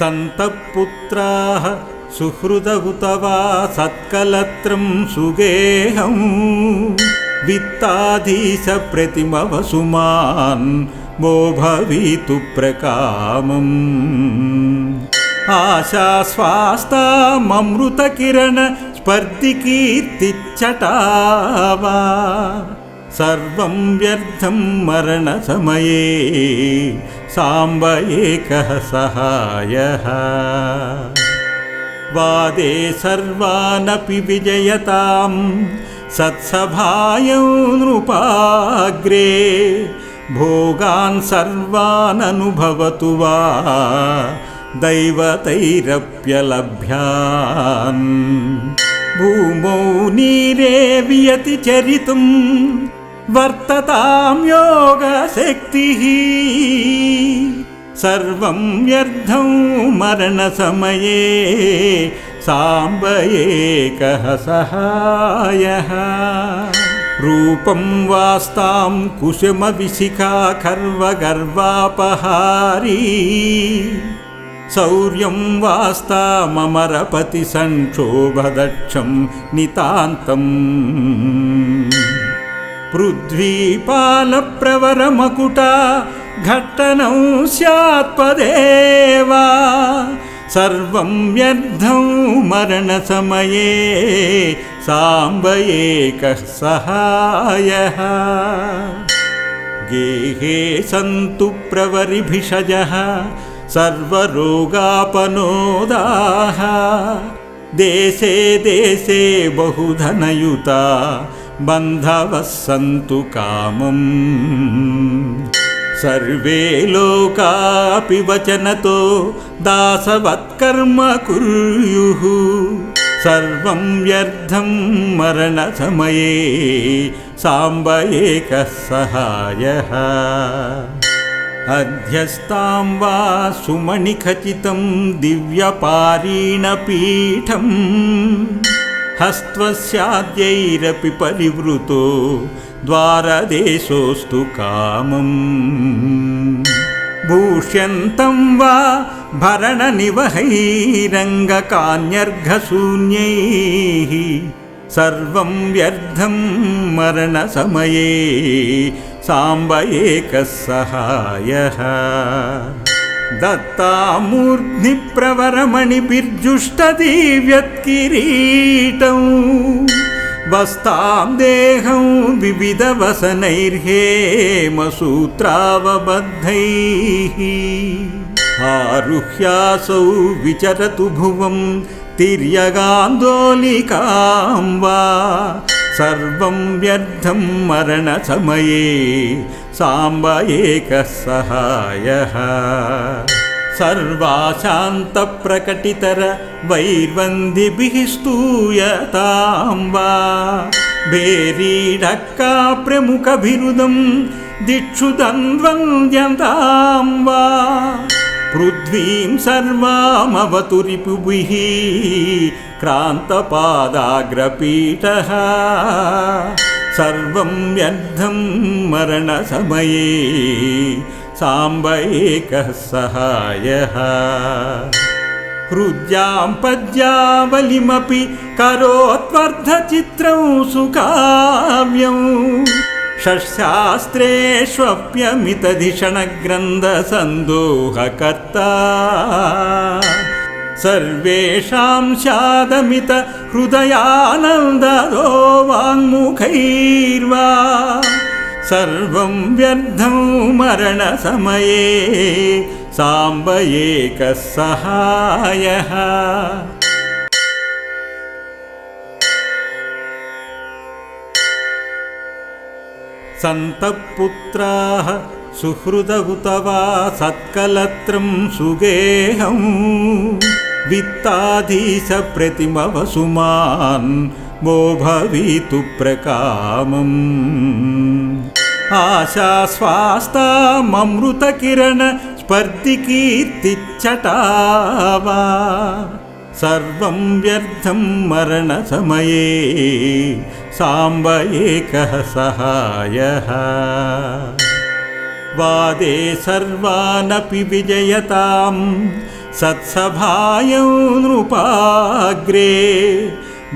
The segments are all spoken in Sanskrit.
सन्तपुत्राः सुहृदहुत वा सत्कलत्रं सुगेहं। वित्ताधीशप्रतिमवसुमान् मो भवितु प्रकामम्। आशास्वास्ताममृतकिरण स्पर्धिकीर्तिच्चटा वा सर्वं व्यर्थं मरणसमये साम्ब एकः सहायः। वादे सर्वानपि विजयतां सत्सभायौ नृपाग्रे भोगान् सर्वाननुभवतु वा दैवतैरप्यलभ्यान्। भूमौ नीरे वियति चरितुं वर्ततां योगशक्तिः। सर्वं व्यर्थं मरणसमये साम्ब एकः सहायः। रूपं वास्तां कुसुमविशिखा खर्वगर्वापहारी शौर्यं वास्ताममरपतिसंक्षोभदक्षं नितान्तम् पृथ्वीपालप्रवरमकुटा घट्टनौ स्यात्पदेवा। सर्वं व्यर्थं मरणसमये साम्ब एकः सहायः। गेहे सन्तु प्रवरिभिषजः सर्वरोगापनोदाः। देशे देशे बहुधनयुता बन्धवः सन्तु कामम् सर्वे लोकापि वचनतो दासवत्कर्म कुर्युः सर्वं व्यर्थं मरणसमये साम्ब एकः सहायः अध्यस्तां वा सुमणिखचितं दिव्यपारीणपीठम् हस्त्वस्याद्यैरपि परिवृतो द्वारदेशोऽस्तु कामम्। भूष्यन्तं वा भरणनिवहैरङ्गकान्यर्घशून्यैः सर्वं व्यर्थं मरणसमये साम्ब एकः सहायः दत्तामूर्ध्निप्रवरमणिभिर्जुष्टदिव्यत्किरीटौ वस्तां देहं विविधवसनैर्हेमसूत्रावबद्धैः। आरुह्यासौ विचरतु भुवं तिर्यगान्दोलिकां वा सर्वं व्यर्थं मरणसमये साम्ब एकः सहायः सर्वाशान्तप्रकटितर वैर्वन्दिभिः स्तूयतां वा? भेरीढक्का प्रमुखभिरुदं दिक्षु द्वन्द्वन्द्यतां वा? पृथ्वीं सर्वामवतु रिपुभिः क्रान्तपादाग्रपीठः। सर्वं व्यर्थं मरणसमये साम्ब एकः सहायः। हृद्यां पद्यावलिमपि करोत्वर्धचित्रं सुकाव्यं। षट्शास्त्रेष्वप्यमितधिषणग्रन्थसन्दोहकर्ता सर्वेषां स्यादमित हृदयानन्ददो वाङ्मुखैर्वा। सर्वं व्यर्थं मरणसमये साम्ब एकः सहायः सन्तपुत्राः सुहृदहुत वा सत्कलत्रं सुगेहं वित्ताधीशप्रतिमवसुमान् मो भवितु प्रकामम्। आशास्वास्ताममृतकिरण स्पर्धिकीर्तिच्चटा वा सर्वं व्यर्थं मरणसमये साम्ब एकः सहायः। वादे सर्वानपि विजयतां सत्सभायौ नृपाग्रे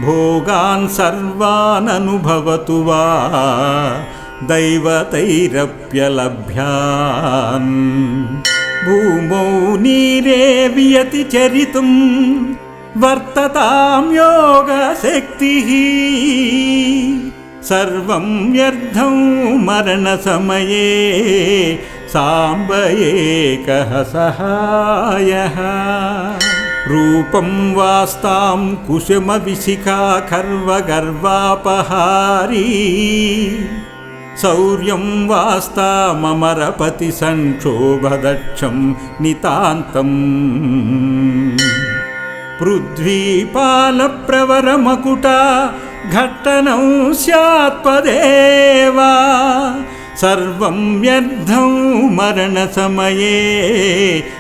भोगान् सर्वाननुभवतु वा दैवतैरप्यलभ्यान् भूमौ नीरे वियति चरितुं वर्ततां योगशक्तिः सर्वं व्यर्थं मरणसमये साम्ब एकः सहायः रूपं वास्तां कुसुमविशिखा खर्वगर्वापहारी शौर्यं वास्तामरपतिसङ्क्षोभदक्षं नितान्तम् पृथ्वीपालप्रवरमकुटा घट्टनौ स्यात्पदेवा सर्वं व्यर्थं मरणसमये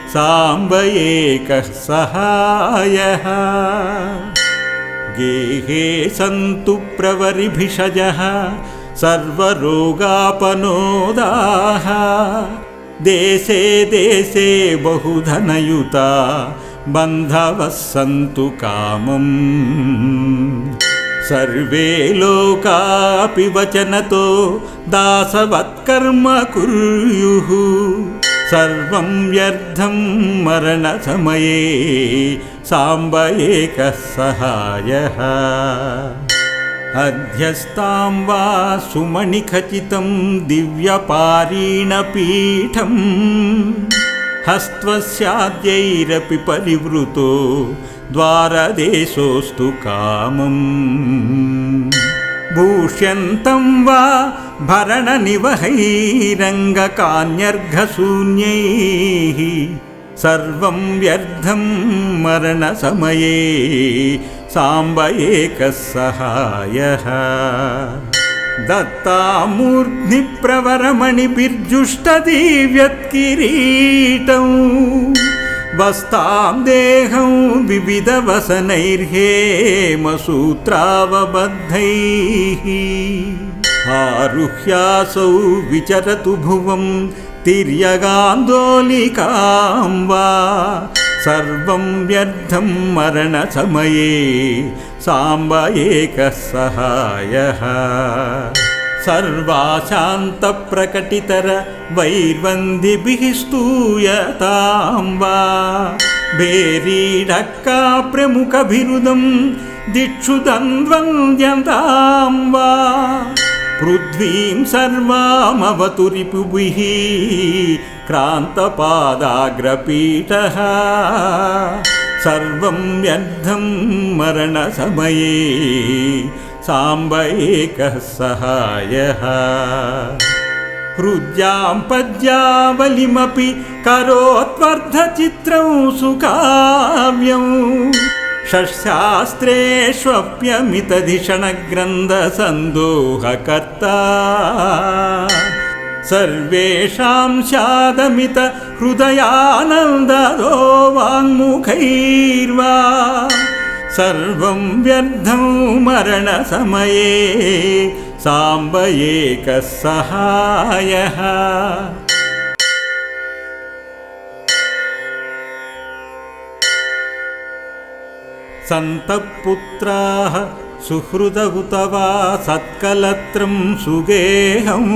साम्ब एकः सहायः। गेहे सन्तु प्रवरिभिषजः सर्वरोगापनोदाः। देशे देशे बहुधनयुता बन्धवः सन्तु कामम् सर्वे लोकापि वचनतो दासवत्कर्म कुर्युः सर्वं व्यर्थं मरणसमये साम्ब एकः सहायः अध्यस्तां वा सुमणिखचितं दिव्यपारीणपीठम् हस्त्वस्याद्यैरपि परिवृतो द्वारदेशोऽस्तु कामम्। भूष्यन्तं वा भरणनिवहैरङ्गकान्यर्घशून्यैः। सर्वं व्यर्थं मरणसमये साम्ब एकः सहायः दत्तामूर्ध्निप्रवरमणिभिर्जुष्टदिव्यत्किरीटौ वस्तां देहं विविधवसनैर्हेमसूत्रावबद्धैः। आरुह्यासौ विचरतु भुवं तिर्यगान्दोलिकां वा। सर्वं व्यर्थं मरणसमये साम्ब एकः सहायः सर्वाशान्तप्रकटितर वैर्वन्दिभिः स्तूयतां वा। भेरीढक्का प्रमुखभिरुदं दिक्षु द्वन्द्वन्द्यतां वा। पृथ्वीं सर्वामवतु रिपुभिः क्रान्तपादाग्रपीठः। सर्वं व्यर्थं मरणसमये साम्ब एकः सहायः हृद्यां पद्यावलिमपि करोत्वर्धचित्रं सुकाव्यं। षट्शास्त्रेष्वप्यमितधिषणग्रन्थसन्दोहकर्ता। सर्वेषां स्यादमित हृदयानन्ददो वाङ्मुखैर्वा सर्वं व्यर्थं मरणसमये साम्ब एकः सहायः सन्तपुत्राः सुहृदहुत वा सत्कलत्रं सुगेहं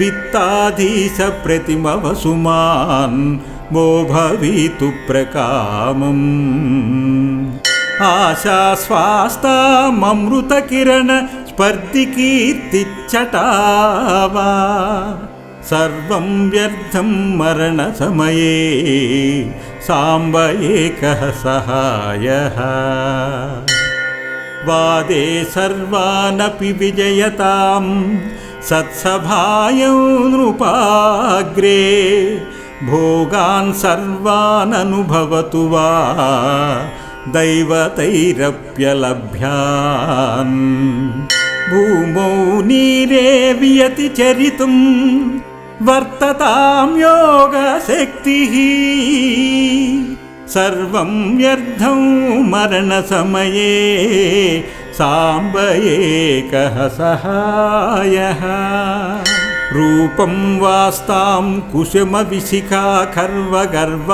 वित्ताधीशप्रतिमवसुमान् मो भवितु प्रकामम् आशास्वास्ताममृतकिरण स्पर्धिकीर्तिच्छटा वा सर्वं व्यर्थं मरणसमये साम्ब एकः सहायः। वादे सर्वानपि विजयतां सत्सभायौ नृपाग्रे भोगान् सर्वाननुभवतु वा दैवतैरप्यलभ्यान्। भूमौ नीरे वियति चरितुं वर्ततां योगशक्तिः। सर्वं व्यर्थं मरणसमये साम्ब एकः सहायः। रूपं वास्तां कुसुमविशिखा खर्वगर्वापहारी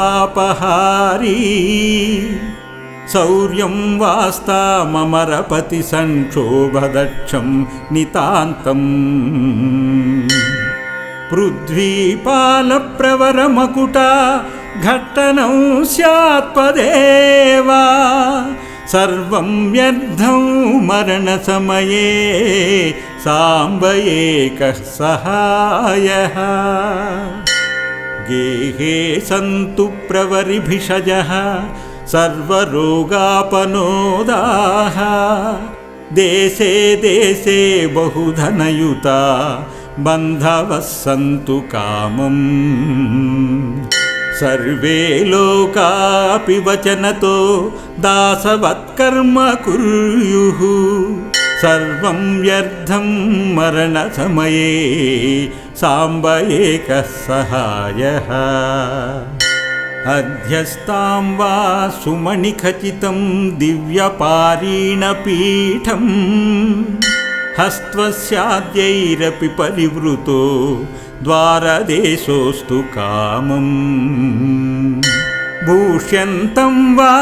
शौर्यं वास्तामरपतिसङ्क्षोभदक्षं नितान्तम्। पृथ्वीपालप्रवरमकुटा घट्टनं स्यात्पदेवा। सर्वं व्यर्थं मरणसमये साम्ब एकः सहायः। गेहे सन्तु प्रवरिभिषजः सर्वरोगापनोदाः देशे देशे बहुधनयुता बन्धवः सन्तु कामम् सर्वे लोकापि वचनतो दासवत्कर्म कुर्युः सर्वं व्यर्थं मरणसमये साम्ब एकः सहायः अध्यस्तां वा सुमणिखचितं दिव्यपारीणपीठम्। हस्त्वस्याद्यैरपि परिवृतो द्वारदेशोऽस्तु कामम्। भूष्यन्तं वा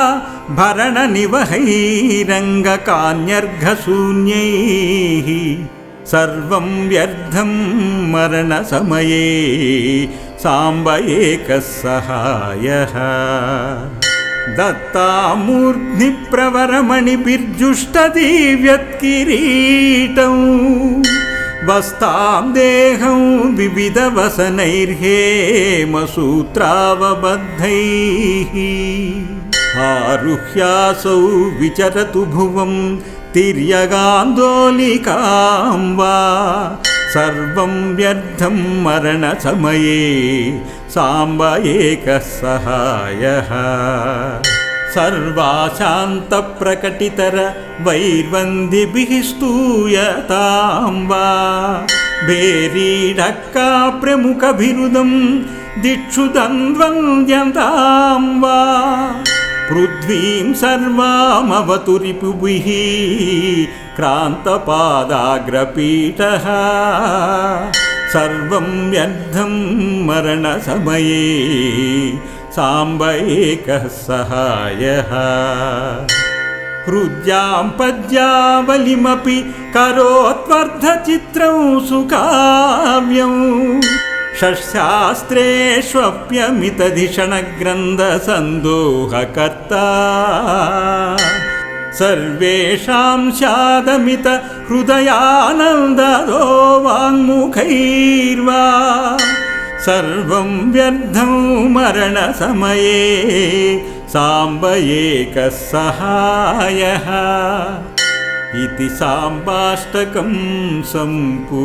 भरणनिवहैरङ्गकान्यर्घशून्यैः। सर्वं व्यर्थं मरणसमये साम्ब एकः सहायः दत्तामूर्ध्निप्रवरमणिभिर्जुष्टदीव्यत्किरीटौ। वस्तां देहं विविधवसनैर्हेमसूत्रावबद्धैः। आरुह्यासौ विचरतु भुवं तिर्यगान्दोलिकां वा सर्वं व्यर्थं मरणसमये साम्ब एकः सहायः वैर्वन्दिभिः स्तूयतां वा। भेरीढक्का प्रमुखभिरुदं दिक्षु वा पृथ्वीं सर्वामवतु रिपुभिः क्रान्तपादाग्रपीठः। सर्वं व्यर्थं मरणसमये साम्ब एकः सहायः। हृद्यां पद्यावलिमपि करोत्वर्धचित्रं सुकाव्यं षट्शास्त्रेष्वप्यमितधिषणग्रन्थसन्दोहकर्ता। सर्वेषां स्यादमित हृदयानन्ददो वाङ्मुखैर्वा। सर्वं व्यर्थं मरणसमये साम्ब एकः सहायः इति साम्बाष्टकं सम्पूर्णम्